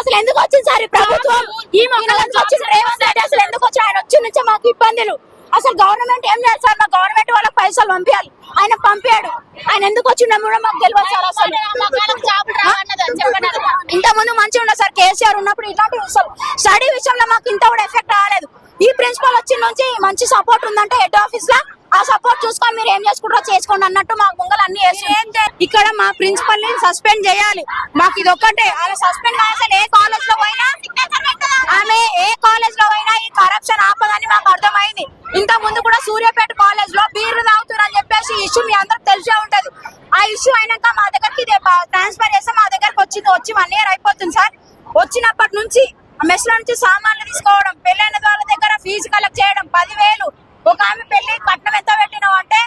అసలు ఎందుకు వచ్చింది సార్ ఈ ప్రభుత్వం? ఈ వచ్చింది? రేవంత్ రెడ్డి అసలు ఎందుకు వచ్చి ఆయన వచ్చి నుంచే మాకు ఇబ్బందులు. అసలు గవర్నమెంట్ ఏం చేయాలి సార్? మా గవర్నమెంట్ వాళ్ళకి పైసలు పంపించాలి. ఆయన పంపాడు. ఆయన ఎందుకు వచ్చిండో కూడా మాకు తెలియదు సార్ అసలు. ఇంత ముందు మంచిగా ఉండదు సార్ కేసీఆర్ ఉన్నప్పుడు ఇలాంటి విషయాలు స్టడీ విషయంలో మాకు ఇంత కూడా ఎఫెక్ట్ రాలేదు. ఈ ప్రిన్సిపల్ వచ్చిన నుంచి మంచి సపోర్ట్ ఉందంటే హెడ్ ఆఫీస్లో ఆ సపోర్ట్ చూసుకొని మీరు ఏం చేసుకుంటారో చేసుకోండి అన్నట్టు మాకు ముంగలు అన్ని ఇక్కడ మా ప్రిన్సిపల్ని సస్పెండ్ చేయాలి. మాకు ఇది ఒక్కటే. అలా సస్పెండ్ అసలు ఏ కాలేజ్లో పోయినా ఆమె ఏ కాలేజ్లో పోయినా ఈ కరప్షన్ ఆపదని మాకు అర్థమైంది. ఇంత ముందు కూడా సూర్యాపేట కాలేజ్లో బీర్లు తాగుతున్నారని చెప్పేసి ఇష్యూ మీ అందరికి తెలిసే ఉంటది. ఆ ఇష్యూ అయినాక మా దగ్గరికి ట్రాన్స్ఫర్ చేస్తే మా దగ్గరకు వచ్చింది. వచ్చి వన్ ఇయర్ అయిపోతుంది సార్. వచ్చినప్పటి నుంచి మెస్లో నుంచి సామాన్లు తీసుకోవడం పెళ్ళైన వాళ్ళ దగ్గర ఫీజు కలెక్ట్ చేయడం పదివేలు. ఒక ఆమె పెళ్ళి కట్నం ఎంత పెట్టినావు అంటే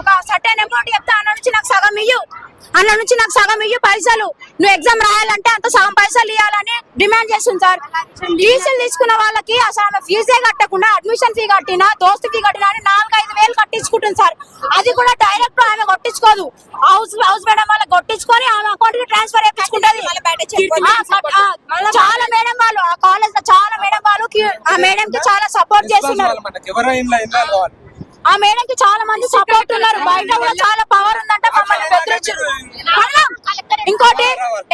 ఒక అమౌంట్ చెప్తే అన్న నుంచి నాకు సగం ఇయ్యు. అన్న నుంచి నాకు సగం ఇయ్యు పైసలు. నువ్వు ఎగ్జామ్ రాయాలంటే అంత సగం పైసలు ఇవ్వాలని డిమాండ్ చేస్తుంది సార్. ఫీజులు తీసుకున్న వాళ్ళకి అసలు ఆమె ఫీజే కట్టకుండా అడ్మిషన్ ఫీ కట్టినా దోస్తు ఫీ కట్టినా అని నాలుగైదు వేలు కట్టించుకుంటుంది సార్. అది కూడా డైరెక్ట్ ఆమె కొట్టించుకోదు. హౌస్ హౌస్ మేడం వాళ్ళకి కొట్టించుకొని ఆమె అకౌంట్కి ట్రాన్స్ఫర్ ఆ, చాలా మేడం వాళ్ళు ఆ కాలేజ్లో చాలా మేడం వాళ్ళు ఆ మేడం కి చాలా సపోర్ట్ చేస్తున్నారు. ఆ మేడం కి చాలా మంది సపోర్ట్ ఉన్నారు. బయట కూడా చాలా పవర్ ఉందంట మమ్మల్ని బెదిరించారు. ఇంకోటి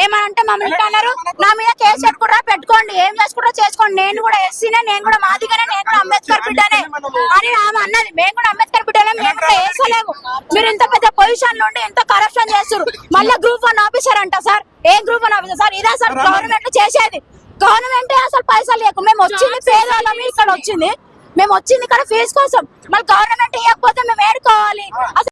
ఏమంటే మమ్మల్ని అన్నారు నా మీద కేసు పెట్టుకుంటారా పెట్టుకోండి. ఏం చేసుకుంటారో చేసుకోండి. నేను కూడా ఎస్సీనే నేను కూడా మాదిగానే నేను కూడా అంబేద్కర్ బిడ్డనే అని ఆమె అన్నది. మేము కూడా అంబేద్కర్ బిడ్డనే మేము కూడా వేసలేము. మీరు ఇంత పెద్ద పొజిషన్ నుండి ఉండి ఎంత కరప్షన్ చేస్తారు మళ్ళీ గ్రూప్ వన్ ఆఫీసర్ అంట సార్. ఏ గ్రూప్ వన్ ఆఫీసర్ సార్ ఇదే సార్ గవర్నమెంట్ చేసేది. గవర్నమెంట్ అసలు పైసలు లేకు. మేము వచ్చింది పేదవాళ్ళమి ఇక్కడ వచ్చింది. మేము వచ్చింది ఇక్కడ ఫీజు కోసం. మళ్ళీ గవర్నమెంట్ ఇవ్వకపోతే మేము ఏడుకోవాలి. అసలు